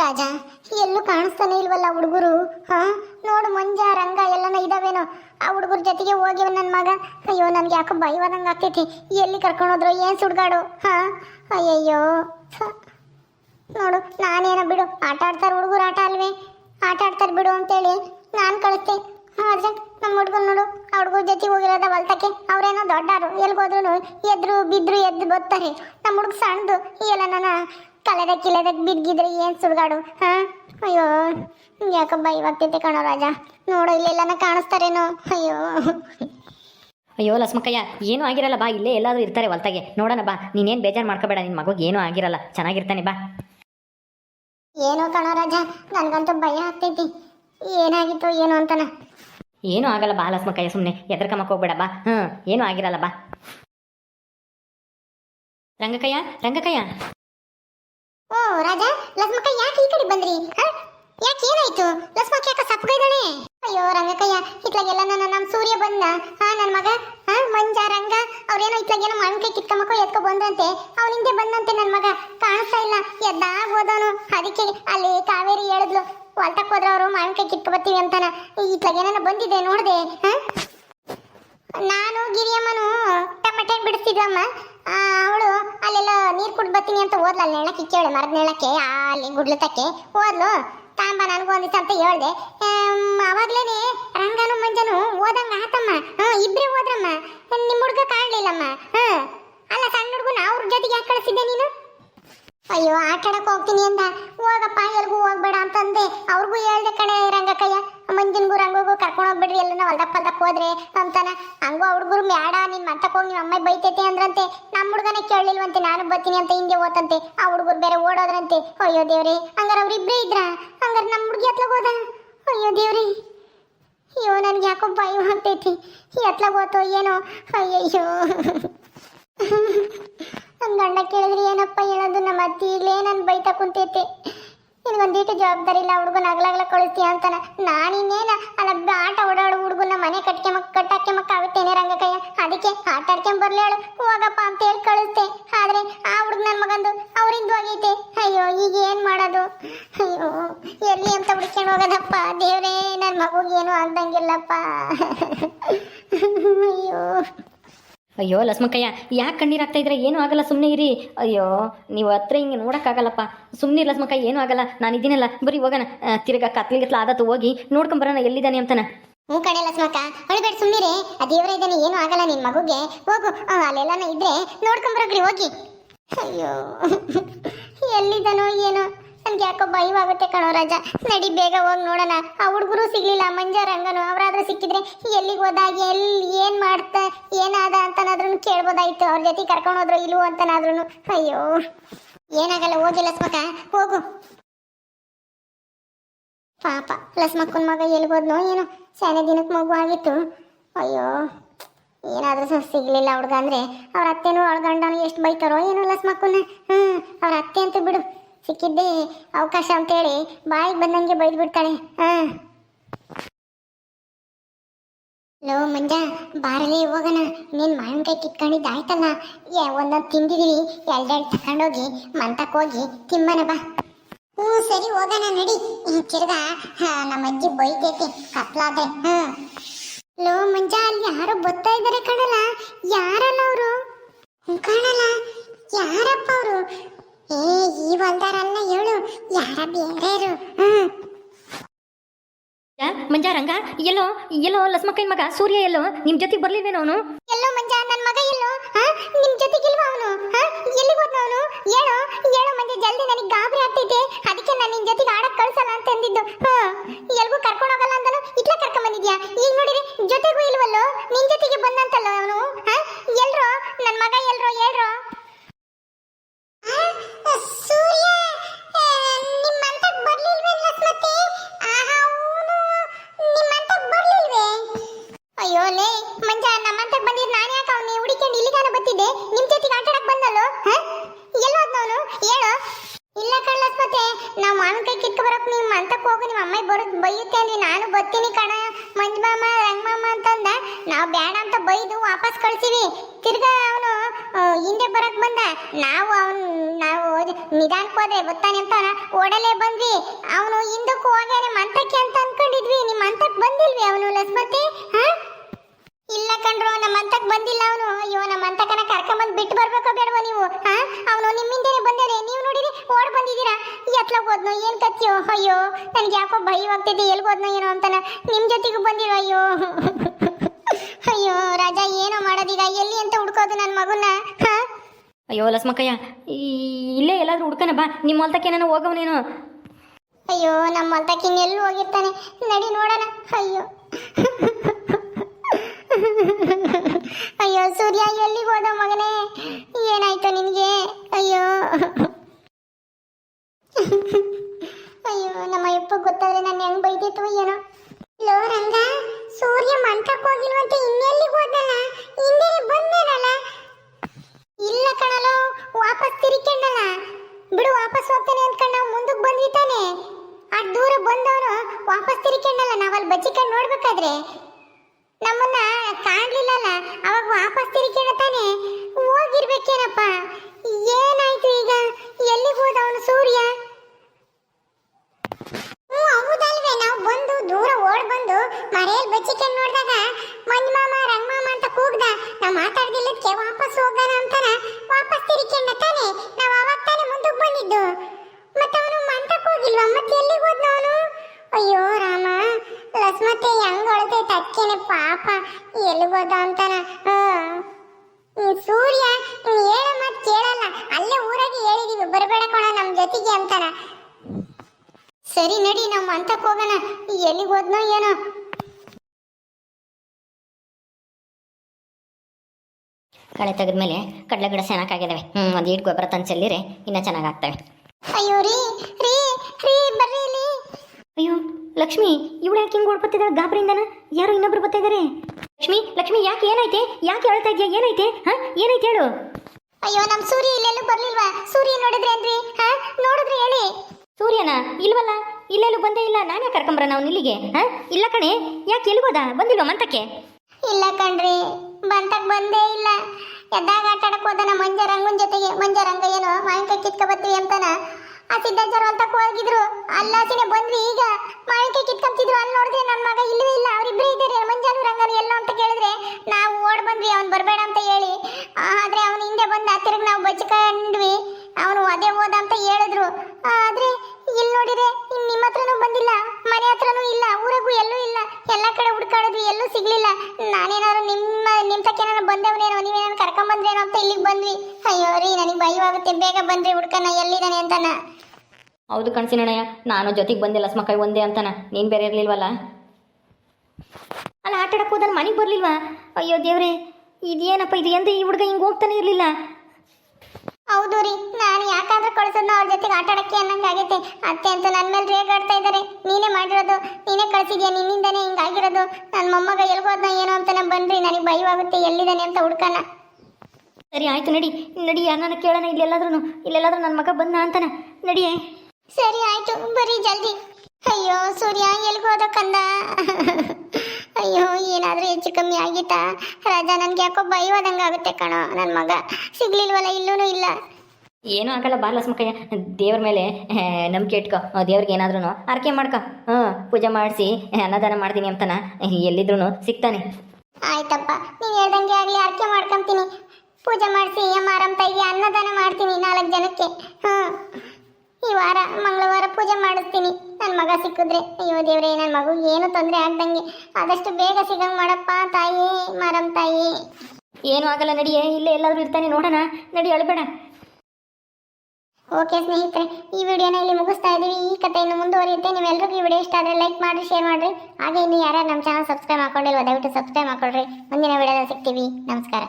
ರಾಜ, ಎಲ್ಲೂ ಕಾಣಿಸ್ತಾನೆ ಇಲ್ವಲ್ಲ ಹುಡುಗರು? ಹಾ? ನೋಡು, ಮಂಜ, ರಂಗ ಎಲ್ಲನ ಇದಾವೇನೋ? ಆ ಹುಡುಗರ ಜೊತೆಗೆ ಹೋಗಿವ ನನ್ನ ಮಗ. ಅಯ್ಯೋ, ನನ್ಗೆ ಯಾಕೋ ಭಯವಾದಂಗ ಆಗ್ತೈತಿ. ಎಲ್ಲಿ ಕರ್ಕೊಂಡೋದ್ರು ಏನ್ ಸುಡ್ಗಾಡು? ಹಾ? ಅಯ್ಯಯ್ಯೋ. ನೋಡು, ನಾನೇನೋ ಬಿಡು, ಆಟ ಆಡ್ತಾರೆ ಹುಡುಗರು ಆಟ ಅಲ್ವೇ? ಆಟ ಆಡ್ತಾರೆ ಬಿಡು ಅಂತೇಳಿ ನಾನು ಕಳಿಸ್ತೆ. ಆದ್ರೆ ನಮ್ಮ ಹುಡುಗರು ನೋಡು, ಆ ಹುಡುಗರ ಜೊತೆ ಹೋಗಿರೋದ ಹೊಲ್ತಕ್ಕೆ ಅವ್ರೇನೋ ದೊಡ್ಡಾರು ಎಲ್ಗೋದ್ರು ಎದ್ರು, ಬಿದ್ರು ಎದ್ದು ಬರ್ತಾರೆ ನಮ್ಮ ಹುಡುಗ ಸಣ್ಣದು ಎಲ್ಲ ನನ್ನ ಕಲೆದ ಕಿಲೆದ ಬಿದ್ಗಿದ್ರೆ ಏನ್ ಸುಡ್ಗಾಡು ಹಾ? ಅಯ್ಯೋ ಯಾಕಬ್ಬ ಭಯವಾಗ್ತೈತೆ ಕಣೋ ರಾಜ. ನೋಡು ಇಲ್ಲೆಲ್ಲನ ಕಾಣಿಸ್ತಾರೇನೋ. ಅಯ್ಯೋ. ಅಯ್ಯೋ ಲಸ್ಮಕ್ಕಯ್ಯ ಏನೂ ಆಗಿರಲ್ಲ ಬಾ ಇಲ್ಲೇ ಎಲ್ಲಾದರೂ ಇರ್ತಾರೆ ಹೊಲ್ತಾಗೆ. ನೋಡೋಣ ಬಾ ನೀನೇನು ಬೇಜಾರು ಮಾಡ್ಕೋಬೇಡ ನಿನ್ ಮಗುಗೆ ಏನೂ ಆಗಿರಲ್ಲ. ಚೆನ್ನಾಗಿರ್ತಾನೆ ಬಾ. ಏನೋ ಕಣೋ ರಾಜ ನನ್ಗಂತೂ ಭಯ ಆಗ್ತೈತಿ. ಏನಾಗಿತ್ತು ಏನು ಅಂತನ. ಏನೂ ಆಗಲ್ಲ ಬಾ ಲಸ್ಮಕ್ಕಯ್ಯ ಸುಮ್ಮನೆ ಎದ್ರಕಮ್ಮಕ್ಕೆ ಹೋಗ್ಬೇಡ ಬಾ. ಹ್ಞೂ ಏನೂ ಆಗಿರಲ್ಲ ಬಾ. ರಂಗಕಯ್ಯ ರಂಗಕಯ್ಯ. ಓ, ರಾಜ, ಲಸ್ಮಕ್ಕ ಯಾಕೆ ಈ ಕಡೆ ಬಂದ್ರಿ? ಯಾಕೆ ಏನಾಯ್ತು? ಲಸ್ಮಕ್ಕ ಯಾಕ ಸಪ್ಪಗೈದಾಳೆ ಅಯ್ಯೋ ರಂಗಕ್ಕಯ್ಯ ಇತ್ಲಾಗೆಲ್ಲ ನನ್ನ ನಮ್ಮ ಸೂರ್ಯ ಬಂದ. ಹಾ ನನ್ನ ಮಗ, ಹಾ, ಮಂಜ, ರಂಗ, ಅವ್ರೇನೋ ಇತ್ಲಾಗೇನೋ ಮಾವಿನಕಾಯಿ ಕಿತ್ಕೊಂಬಕೋ ಎತ್ಕೊ ಬಂದಂತೆ ಅವನ ಹಿಂದೆ ಬಂದಂತೆ ನನ್ನ ಮಗ. ಕಾಣಿಸ್ತಾ ಇಲ್ಲ. ಎದ್ದಾಗ ಹೋದವನು. ಅದಕ್ಕೆ ಅಲ್ಲಿ ಕಾವೇರಿ ಹೇಳಿದ್ಲು. ಹೊಲ್ತಕ್ಕೆ ಹೋದ್ರೆ ಅವರು ಮಾವಿನಕಾಯಿ ಕಿತ್ಕೊ ಬರ್ತೀವಿ ಅಂತಾನ. ಇತ್ಲಾಗೇನೋ ಬಂದಿದೆ ನೋಡಿದೆ, ಹಾ? ನಾನು ಗಿರಿಯಮ್ಮನು ಟಮಟೆ ಬಿಡಿಸ್ತಿದ್ವಮ್ಮ ಅವಳು ಅಲ್ಲೆಲ್ಲ ನೀರು ಕುಡ್ ಬರ್ತೀನಿ ಅಂತ ಓದ್ಲ ಅಲ್ಲಿ ನೆಳಕ್ಕೆ ಕೇಳಿ ಮರದ ನೆಳಕ್ಕೆ ಅಲ್ಲಿ ಗುಡ್ಲತಕ್ಕೆ ಓದ್ಲು ತಾಂಬ, ನನಗೂ ಒಂದಿತ್ತು ಅಂತ ಹೇಳ್ದೆ. ಅವಾಗ್ಲೇನೆ ರಂಗನು ಮಂಜನು ಓದಂಗ ಆತಮ್ಮ. ಹ್ಞೂ ಇಬ್ರೇ ಓದ್ರಮ್ಮ ನಿಮ್ಮ ಹುಡುಗ ಕಾಣ್ಲಿಲ್ಲಮ್ಮ. ಹ್ಞೂ ಅಲ್ಲ, ಸಣ್ಣ ಹುಡುಗನ ಅವ್ರ ಜೊತೆಗೆ ಯಾಕೆ ಕಳಿಸಿದ್ದೆ ನೀನು? ಅಯ್ಯೋ ಆಟ ಆಡಕ್ ಹೋಗ್ತೀನಿ ಅಂದ. ಹೋಗಪ್ಪ, ಎಲ್ಗೂ ಹೋಗ್ಬೇಡ ಅಂತಂದೆ. ಅವ್ರಿಗೂ ಹೇಳ್ದೆ ಕಣೆ ರಂಗಕ್ಕಯ್ಯ. ಮಂಜನ್ಗೂ ರಂಗಗೂ ಕರ್ಕೊಂಡು ಹೋಗ್ಬಿಡ್ರಿ ಎಲ್ಲ ಹೊಲ್ದಪ್ಪ ಪಲ್ದಕ್ ಹೋದ್ರೆ ಅಂತಾನ. ನಿನ್ ಹೋಗಿ ಅಮ್ಮ ಬೈತೈತೆ ಅಂದ್ರಂತೆ ನಮ್ಮ ಹುಡುಗನೇ ಕೇಳಲಿಲ್ವಂತೆ, ನಾನು ಬರ್ತೀನಿ ಅಂತ ಹಿಂದೆ ಓತಂತೆ ಆ ಹುಡುಗರು ಬೇರೆ ಓಡೋದ್ರಂತೆ. ಅಯ್ಯೋ ದೇವ್ರಿ, ಹಂಗಾರ ಅವ್ರಿಬ್ರೇ ಇದ್ರ? ಹಂಗಾರ ನಮ್ಮ ಹುಡುಗಿ ಎತ್ಲಾಗ ಹೋದ? ಅಯ್ಯೋ ದೇವ್ರಿ, ಅಯ್ಯೋ ನನ್ಗೆ ಯಾಕೋ ಭಯ ಆಗ್ತೈತಿ. ಎತ್ಲಾಗ ಏನೋ? ಅಯ್ಯಯ್ಯೋ. ನನ್ನ ಗಂಡ ಕೇಳಿದ್ರೆ ಏನಪ್ಪ ಹೇಳೋದು? ನಮ್ಮ ಅತ್ತಿ ಇಲ್ಲೇ ನಾನು ಬೈತಾ ಕುಂತೈತೆ. ನಿನಗೊಂದೀಟು ಜವಾಬ್ದಾರಿ ಇಲ್ಲ ಹುಡುಗನ ಅಗಲಾಗಲ ಕಳಿಸ್ತೀಯ ಅಂತಾನ. ನಾನಿನ್ನೇನ ಅಲ್ಲ, ಆಟ ಓಡಾಡೋ ಹುಡುಗನ ಮನೆ ಕಟ್ಕೆ ಮಕ್ ಮಕ್ಕ ಅಯ್ಯೋ ಲಸ್ಮಕ್ಕಯ್ಯ, ಯಾಕೆ ಕಣ್ಣೀರು ಆಗ್ತಾ ಇದ್ರೆ? ಏನೂ ಆಗಲ್ಲ ಸುಮ್ಮನೆ ಇರಿ. ಅಯ್ಯೋ, ನೀವು ಹತ್ರ ಹಿಂಗೆ ನೋಡೋಕ್ಕಾಗಲ್ಲಪ್ಪ. ಸುಮ್ಮನೆ ಲಸ್ಮಕ್ಕಯ್ಯ, ಏನೂ ಆಗಲ್ಲ. ನಾನು ಇದ್ದೀನಲ್ಲ, ಬರೀ ಹೋಗೋಣ. ತಿರ್ಗಾ ಕತ್ಲಿಗತ್ಲ ಆದತ್ತು ಹೋಗಿ ನೋಡ್ಕೊಂಬರೋಣ ಎಲ್ಲಿದ್ದಾನೆ ಅಂತಾನೆ. ಹ್ಞೂ ಕಣೆ ಲಕ್ಷ್ಮಕ್ಕ ಹೊಳಿಬೇಡ ಸುಮ್ಮನಿರೆ ಆ, ದೇವರ ಇದ್ದಾನೆ, ಏನು ಆಗಲ್ಲ ನಿನ್ ಮಗುಗೆ. ಹೋಗು. ಅಲ್ಲೆಲ್ಲನ ಇದ್ರೆ ನೋಡ್ಕೊಂಬರೋಗ್ರಿ ಹೋಗಿ. ಅಯ್ಯೋ, ಎಲ್ಲಿದ್ದಾನೋ ಏನೋ. ನನ್ಗೆ ಯಾಕೋ ಭಯವಾಗುತ್ತೆ ಕಣೋ ರಾಜ. ನಡಿ, ಬೇಗ ಹೋಗಿ ನೋಡೋಣ. ಆ ಹುಡುಗರು ಸಿಗ್ಲಿಲ್ಲ ಮಂಜ ರಂಗನು ಅವರಾದ್ರೂ ಸಿಕ್ಕಿದ್ರೆ ಎಲ್ಲಿಗೆ ಹೋದಾಗ, ಎಲ್ಲಿ ಏನ್ ಮಾಡ್ತಾ, ಏನಾದ ಅಂತನಾದ್ರೂ ಕೇಳ್ಬೋದಾಯ್ತು. ಅವ್ರ ಜೊತೆ ಕರ್ಕೊಂಡು ಹೋದ್ರು ಇಲ್ವೋ ಅಂತನಾದ್ರೂ ಅಯ್ಯೋ, ಏನಾಗಲ್ಲ, ಹೋಗಿ ಲಸ್ಮಕ ಹೋಗು. ಪಾಪ, ಲಸ್ಮಕ್ಕನ ಮಗ ಎಲ್ಗೋದ್ನೋ ಏನು, ಶಾಲೆ ದಿನಕ್ಕೆ ಮಗು ಆಗಿತ್ತು. ಅಯ್ಯೋ, ಏನಾದ್ರೂ ಸಹ ಸಿಗ್ಲಿಲ್ಲ ಹುಡ್ಗ ಅಂದ್ರೆ. ಅವ್ರ ಅತ್ತೆನೂ ಅವಳ ಗಂಡನು ಎಷ್ಟು ಬೈತಾರೋ ಏನು ಲಸ್ಮಕ್ಕನ ಹ್ಮ್, ಅವ್ರ ಅತ್ತೆ ಅಂತ ಬಿಡು. ಸಿಕ್ಕಿದ್ದೇ ಅವಕಾಶ ಅಂತೇಳಿ ಬಾಯಿಗೆ ಬಂದಂಗೆ ಬೈದು ಬಿಡ್ತಾಳೆ ಹಾ. ಲೋ ಮಂಜ, ಬಾರಲಿ ಹೋಗೋಣ. ನೀನ್ ಮಾವಿನಕಾಯಿ ಕಿತ್ಕೊಂಡಿದ್ದು ಆಯ್ತಲ್ಲ? ಏ, ಒಂದೊಂದು ತಿಂದಿದೀವಿ ಎರಡೆರಡು ತಗೊಂಡೋಗಿ ಮಂತಕ್ಕೆ ಹೋಗಿ ತಿಮ್ಮನ ಬಾ. ಹ್ಞೂ, ಸರಿ ಹೋಗೋಣ ನಡಿ. ತಿರ್ಗಾ ನಮ್ಮ ಅಜ್ಜಿ ಬೈತೈತೆ, ಕತ್ಲಾದ್ರೆ. ಹ್ಞೂ ಲೋ ಮಂಜ, ಅಲ್ಲಿ ಯಾರು ಬರ್ತಾ ಇದ್ದಾರೆ ಕಣಲ್ಲ. ಯಾರಲ್ಲ ಅವರು? ಕಾಣಲ್ಲ. ಯಾರಪ್ಪ ಅವರು? ಏ ಈ ಹೊಲ್ದಾರಲ್ಲ ಹೇಳು. ಯಾರ ಬೇರೆರು? ಮಂಜ ರಂಗ ಎಲ್ಲೋ ಎಲ್ಲೋ ಲಸ್ಮಕ್ಕನ ಮಗ ಸೂರ್ಯ ಎಲ್ಲೋ? ನಿಮ್ ಜೊತೆಗೆ ಬರ್ಲಿಲ್ವೇನೋ ಅವನು? ಎಲ್ಲೋ ಮಂಜ ನನ್ನ ಮಗ ಎಲ್ಲೋ? ಹಾ? ನಿಮ್ ಜೊತೆಗಿಲ್ವಾ ಅವನು? ಹಾ? ಎಲ್ಲಿಗೆ ಹೋದ್ನ ಅವನು? ಹೇಳು ಹೇಳು ಮಂಜ ಜಲ್ದಿ ನನಗೆ ಗಾಬರಿ ಆಗ್ತೈತೆ. ಅದಕ್ಕೆ ನಾನು ನಿನ್ ಜೊತೆಗೆ ಆಡಕ್ ಕಳ್ಸಲ್ಲ ಅಂತ ಅಂದಿದ್ದು ಎಲ್ಗೂ ಕರ್ಕೊಂಡು ಹೋಗಲ್ಲ ಅಂದನು? ಇಟ್ಲ ಕರ್ಕೊಂಡ್ ಬಂದಿದ್ಯಾ? ಈಗ ನೋಡಿರಿ ಜೊತೆಗೂ ಇಲ್ವಲ್ಲೋ? ನಿನ್ ಜೊತೆಗೆ ಬಂದಂತಲ್ಲ ಅವನು? ಹಾ? ಎಲ್ರೋ? ನನ್ನ ಮಗ ಎಲ್ರೋ? ಹೇಳ್ರೋ? ನಾವು ಮಾವಿನಕಾಯಿ ಕಿತ್ಕೊ ಬರಕ್ ನೀವು ಮಂತಕ್ಕೆ ಹೋಗು ನಿಮ್ಮ ಅಮ್ಮ ಬರೋದು ಬೈಯುತ್ತೆ ಅಂದ್ವಿ ನಾನು ಬರ್ತೀನಿ ಕಣ ಮಂಜು ಮಾಮ ರಂಗ ಮಾಮ ಅಂತಂದ. ನಾವು ಬೇಡ ಅಂತ ಬೈದು ವಾಪಸ್ ಕಳ್ಸಿವಿ. ತಿರ್ಗಾ ಅವನು ಹಿಂದೆ ಬರಕ್ ಬಂದ. ನಾವು ಅವನು, ನಾವು ನಿಧಾನಕ್ಕೆ ಹೋದ್ರೆ ಗೊತ್ತಾನೆ ಅಂತ ಓಡಲೇ ಬಂದ್ವಿ. ಅವನು ಹಿಂದಕ್ಕೆ ಹೋಗ್ಯಾನೆ ಮಂತಕ್ಕೆ ಅಂತ ಅನ್ಕೊಂಡಿದ್ವಿ. ನಿಮ್ಮ ಮಂತಕ್ಕೆ ಬಂದಿಲ್ವಿ ಅವನು, ಲಸ್ಮತಿ? ಹಾ? ಇಲ್ಲ ಕಣ್ರು ನಮ್ಮ ಅಂತಕ್ ಬಂದಿಲ್ಲ ಅವನು. ಅಯ್ಯೋ ನಮ್ಮ ಅಂತಕನ ಬಂದು ಬಿಟ್ಟು ಬರ್ಬೇಕೋ ಬೇಡವೋ ನೀವು? ಹಾ? ಅವನು ನಿಮ್ಮಿಂದನೇ ಬಂದಿದೆ ನೀವು ನೋಡಿರಿ ಓಡ್ ಬಂದಿದ್ದೀರಾ? ಎತ್ಲಾಗ ಹೋದ್ನೋ? ಏನ್ ಕತ್ತಿಯೋ ಅಯ್ಯೋ ನನ್ಗೆ ಯಾಕೋ ಭಯವಾಗ್ತಿದೆ ಎಲ್ಲಿ ಹೋದ್ನೋ ಏನೋ ಅಂತಾನ. ನಿಮ್ ಜೊತೆಗೂ ಬಂದಿರೋ ಅಯ್ಯೋ. ಅಯ್ಯೋ ರಾಜ ಏನೋ ಮಾಡೋದೀಗ? ಎಲ್ಲಿ ಅಂತ ಹುಡ್ಕೋದು ನನ್ನ ಮಗುನ? ಹಾ? ಅಯ್ಯೋ ಲಸ್ಮಕ್ಕಯ್ಯ ಇಲ್ಲೇ ಎಲ್ಲಾದ್ರೂ ಹುಡ್ಕನ ಬಾ. ನಿಮ್ಮ ಹೊಲ್ತಕ್ಕೆ ನಾನು ಹೋಗವನೇನು ಅಯ್ಯೋ ನಮ್ಮ ಹೊಲ್ತಕ್ಕೆ ಇನ್ನೆಲ್ಲೂ ಹೋಗಿರ್ತಾನೆ. ನಡಿ ನೋಡೋಣ. ಅಯ್ಯೋ. ಬಚ್ಚಿಕೊಂಡು ಹೋದ ಅಂತಾನ? ಸೂರ್ಯ ನೀನ್ ಹೇಳೋ ಮಾತು ಕೇಳಲ್ಲ ಅಲ್ಲೇ ಊರಾಗಿ ಹೇಳಿದೀವಿ ಬರಬೇಡ ಕಣ ನಮ್ಮ ಜೊತೆಗೆ ಅಂತಾನ. ಸರಿ ನಡಿ ನಾವು ಮಂತಕ್ಕೆ ಹೋಗೋಣ. ಎಲ್ಲಿಗೆ ಹೋದ್ನೋ ಏನೋ. ಕಳೆ ತೆಗೆದ್ಮೇಲೆ ಕಡಲೆ ಗಿಡ ಚೆನ್ನಾಗಾಗಿದ್ದಾವೆ ಹ್ಞೂ ಒಂದು ಈಟ್ ಗೊಬ್ಬರ ತಂದು ಚೆಲ್ಲಿರಿ ಇನ್ನೂ ಚೆನ್ನಾಗಾಗ್ತವೆ ಅಯ್ಯೋ ರೀ ಲಕ್ಷ್ಮಿ ಇವಳು ಯಾಕೆ ಹಿಂಗೆ ಓಡ್ಬತ್ತಿದ್ದಾಳೆ? ಗಾಬರಿಯಿಂದನ? ಯಾರೋ ಇನ್ನೊಬ್ರು ಬರ್ತಾ ಇದ್ದಾರೆ ಲಕ್ಷ್ಮಿ ಲಕ್ಷ್ಮಿ ಯಾಕೆ ಏನೈತೆ? ಯಾಕೆ ಹೇಳ್ತಾ ಇದೆಯಾ? ಏನೈತೆ? ಹಾ? ಏನೈತೆ ಹೇಳು? ಅಯ್ಯೋ ನಮ್ ಸೂರ್ಯ ಇಲ್ಲೆಲ್ಲೂ ಬರ್ಲಿಲ್ವಾ? ಸೂರ್ಯ ನೋಡಿದ್ರೇನ್ರಿ ಹಾ? ನೋಡಿದ್ರೆ ಹೇಳಿ. ಸೂರ್ಯನ ಇಲ್ವಲ್ಲ? ಇಲ್ಲೆಲ್ಲೂ ಬಂದೇ ಇಲ್ಲ. ನಾನೇ ಕರ್ಕೊಂಬರ ನಾವು ಇಲ್ಲಿಗೆ? ಹಾ? ಇಲ್ಲ ಕಣೆ ಯಾಕೆ ಎಲ್ಲಿಗೋದ ಬಂದಿಲ್ವಾ ಮಂತಕ್ಕೆ ಇಲ್ಲ ಕಣ್ರಿ ಬಂತಕ್ ಬಂದೇ ಇಲ್ಲ. ಎದ್ದಾಗ ಆಟ ಆಡಕ್ ಹೋದನ ಮಂಜ ರಂಗನ್ ಜೊತೆಗೆ. ಮಂಜರಂಗ ಏನು ಏನೋ ಮಾವಿನಕಾಯಿ ಕಿತ್ಕ ಬರ್ತೀವಿ ಅಂತಾನ? ಆ ಸಿದ್ಧಾಚಾರ ಅಂತ ಹೋಗಿದ್ರು ಅಲ್ಲಾಸಿನೇ ಬಂದ್ವಿ ಈಗ. ಮಾವಿನಕಾಯಿ ಕಿತ್ಕೊಂತಿದ್ರು. ಅಲ್ಲಿ ನೋಡಿದ್ರೆ ನನ್ನ ಮಗ ಇಲ್ಲವೇ ಇಲ್ಲ. ಅವ್ರಿಬ್ರು ಇದ್ದಾರೆ. ಮಂಜಾನು ರಂಗನು ಎಲ್ಲ ಅಂತ ಕೇಳಿದ್ರೆ ನಾವು ಓಡ್ ಬಂದ್ವಿ. ಅವ್ನು ಬರಬೇಡ ಅಂತ ಹೇಳಿ. ಆದ್ರೆ ಅವನು ಹಿಂದೆ ಬಂದ ತಿರುಗಿ ನಾವು ಬಚ್ಕೊಂಡ್ವಿ. ಅವನು ಅದೇ ಹೋದ ಅಂತ ಹೇಳಿದ್ರು. ಆದ್ರೆ ಇಲ್ಲಿ ನೋಡಿದ್ರೆ ಇನ್ ನಿಮ್ಮ ಹತ್ರನೂ ಬಂದಿಲ್ಲ. ಮನೆ ಹತ್ರನೂ ಇಲ್ಲ. ಊರಿಗೂ ಎಲ್ಲೂ ಇಲ್ಲ. ಎಲ್ಲ ಕಡೆ ಹುಡ್ಕಾಡಿದ್ವಿ. ಎಲ್ಲೂ ಸಿಗ್ಲಿಲ್ಲ. ನಾನೇನಾದ್ರು ನಿಮ್ಮ ನಿಮ್ಮ ತಕ್ಕೇನಾರು ಬಂದವನೇನೋ ಕರ್ಕೊಂಡ್ ಕರ್ಕೊಂಬಂದ್ರೇನೋ ಅಂತ ಇಲ್ಲಿಗೆ ಬಂದ್ವಿ. ಅಯ್ಯೋ ರೀ, ನನಗೆ ಭಯವಾಗುತ್ತೆ. ಬೇಗ ಬಂದ್ರಿ ಹುಡ್ಕನ ಎಲ್ಲಿದ್ದಾನೆ ಅಂತಾನ. ಹೌದು ಕಣ್ಸಿನಣ್ಣಯ್ಯ ನಾನು ಜೊತೆಗೆ ಬಂದಿಲ್ಲ ಸ್ಮಕಾಯಿ ಒಂದೇ ಅಂತಾನ. ನೀನು ಬೇರೆ ಇರಲಿಲ್ವಲ್ಲ? ಅಲ್ಲ ಆಟ ಆಡಕ್ಕೆ ಹೋದಲ್ಲ ಮನೆಗೆ ಬರಲಿಲ್ವಾ? ಅಯ್ಯೋ ದೇವ್ರೆ ಇದೇನಪ್ಪ ಇದು? ಎಂದ ಈ ಹುಡುಗ ಹಿಂಗೆ ಹೋಗ್ತಾನೆ ಇರಲಿಲ್ಲ. ಹೌದು ರೀ ನಾನು ಯಾಕಾದ್ರೂ ಕಳ್ಸೋದ್ನ ಅವ್ರ ಜೊತೆಗೆ ಆಟ ಆಡಕ್ಕೆ ಅನ್ನಂಗಾಗೈತೆ ಅತ್ತೆ ಅಂತ ನನ್ನ ಮೇಲೆ ರೇಗಾಡ್ತಾ ಇದ್ದಾರೆ ನೀನೇ ಮಾಡಿರೋದು ನೀನೇ ಕಳ್ಸಿದ್ಯಾ? ನಿನ್ನಿಂದನೇ ಹಿಂಗಾಗಿರೋದು ನನ್ನ ಮೊಮ್ಮಗ ಎಲ್ಗೋದ್ನ ಏನೋ ಅಂತ ನಾನು ಬನ್ರಿ ನನಗೆ ಭಯವಾಗುತ್ತೆ ಎಲ್ಲಿದ್ದಾನೆ ಅಂತ ಹುಡ್ಕನ. ಸರಿ ಆಯ್ತು ನಡಿ. ನಡಿ ಯಾರನ್ನ ಕೇಳೋಣ ಇಲ್ಲೆಲ್ಲಾದ್ರೂ ಇಲ್ಲೆಲ್ಲಾದ್ರೂ ನನ್ನ ಮಗ ಬಂದ ಅಂತಾನೆ. ನಡಿಯೇ. ಸರಿ ಆಯ್ತು ಬರೀ ಜಲ್ದಿ. ಅಯ್ಯೋ ಸೂರ್ಯ ಎಲ್ಗೋದ ಕಂದ? ಅಯ್ಯೋ ಏನಾದ್ರೂ ಹೆಚ್ಚು ಕಮ್ಮಿ ಆಗಿತ್ತಾ? ರಾಜ ನನ್ಗೆ ಯಾಕೋ ಬೈವಾದಂಗೆ ಆಗುತ್ತೆ ಕಣೋ ನನ್ನ ಮಗ. ಸಿಗ್ಲಿಲ್ವಲ್ಲ ಇಲ್ಲೂ ಇಲ್ಲ. ಏನೂ ಆಗಲ್ಲ ಬಾ ಲಸ್ಮಕ್ಕಯ್ಯ. ದೇವ್ರ ಮೇಲೆ ನಂಬಿಕೆ ಇಟ್ಕೊ. ದೇವ್ರಿಗೆ ಏನಾದ್ರೂ ಅರ್ಕೆ ಮಾಡ್ಕೊ. ಹ್ಞೂ ಪೂಜೆ ಮಾಡಿಸಿ ಅನ್ನದಾನ ಮಾಡ್ತೀನಿ ಅಂತಾನ. ಎಲ್ಲಿದ್ರು ಸಿಗ್ತಾನೆ. ಆಯ್ತಪ್ಪ ನೀನು ಹೇಳ್ದಂಗೆ ಆಗ್ಲಿ ಅರ್ಕೆ ಮಾಡ್ಕೊಂತೀನಿ. ಪೂಜೆ ಮಾಡಿಸಿ ಅಮ್ಮ ತಾಯಿಗೆ ಅನ್ನದಾನ ಮಾಡ್ತೀನಿ ನಾಲ್ಕು ಜನಕ್ಕೆ. ಹಾ ಈ ವಾರ ಮಂಗಳವಾರ ಪೂಜೆ ಮಾಡಿಸ್ತೀನಿ. ನನ್ನ ಮಗ ಸಿಕ್ಕಿದ್ರೆ. ಅಯ್ಯೋ ದೇವ್ರೆ ನನ್ನ ಮಗು ಏನು ತೊಂದರೆ ಆಗ್ದಂಗೆ. ಆದಷ್ಟು ಬೇಗ ಸಿಗಂಗ್ ಮಾಡಪ್ಪ ತಾಯಿ ಮಾರಂ ತಾಯಿ. ಏನು ಆಗಲ್ಲ ನಡಿಯೇ ಇಲ್ಲೇ ಎಲ್ಲಾದ್ರೂ ಇರ್ತಾನೆ ನೋಡೋಣ. ನಡಿ ಅಳಬೇಡ. ಓಕೆ ಸ್ನೇಹಿತರೆ ಈ ವಿಡಿಯೋನ ಇಲ್ಲಿ ಮುಗಿಸ್ತಾ ಇದ್ದೀವಿ. ಈ ಕಥೆಯನ್ನು ಮುಂದುವರಿಯುತ್ತೆ. ನೀವೆಲ್ಲರಿಗೂ ಈ ವಿಡಿಯೋ ಇಷ್ಟ ಆದರೆ ಲೈಕ್ ಮಾಡಿ ಶೇರ್ ಮಾಡಿರಿ. ಹಾಗೆ ಇನ್ನು ಯಾರ್ಯಾರು ನಮ್ಮ ಚಾನಲ್ ಸಬ್ಸ್ಕ್ರೈಬ್ ಮಾಡ್ಕೊಂಡಿಲ್ವ ದಯವಿಟ್ಟು ಸಬ್ಸ್ಕ್ರೈಬ್ ಮಾಡ್ಕೊಳ್ರಿ. ಮುಂದಿನ ವಿಡಿಯೋದಲ್ಲಿ ಸಿಗ್ತೀವಿ. ನಮಸ್ಕಾರ.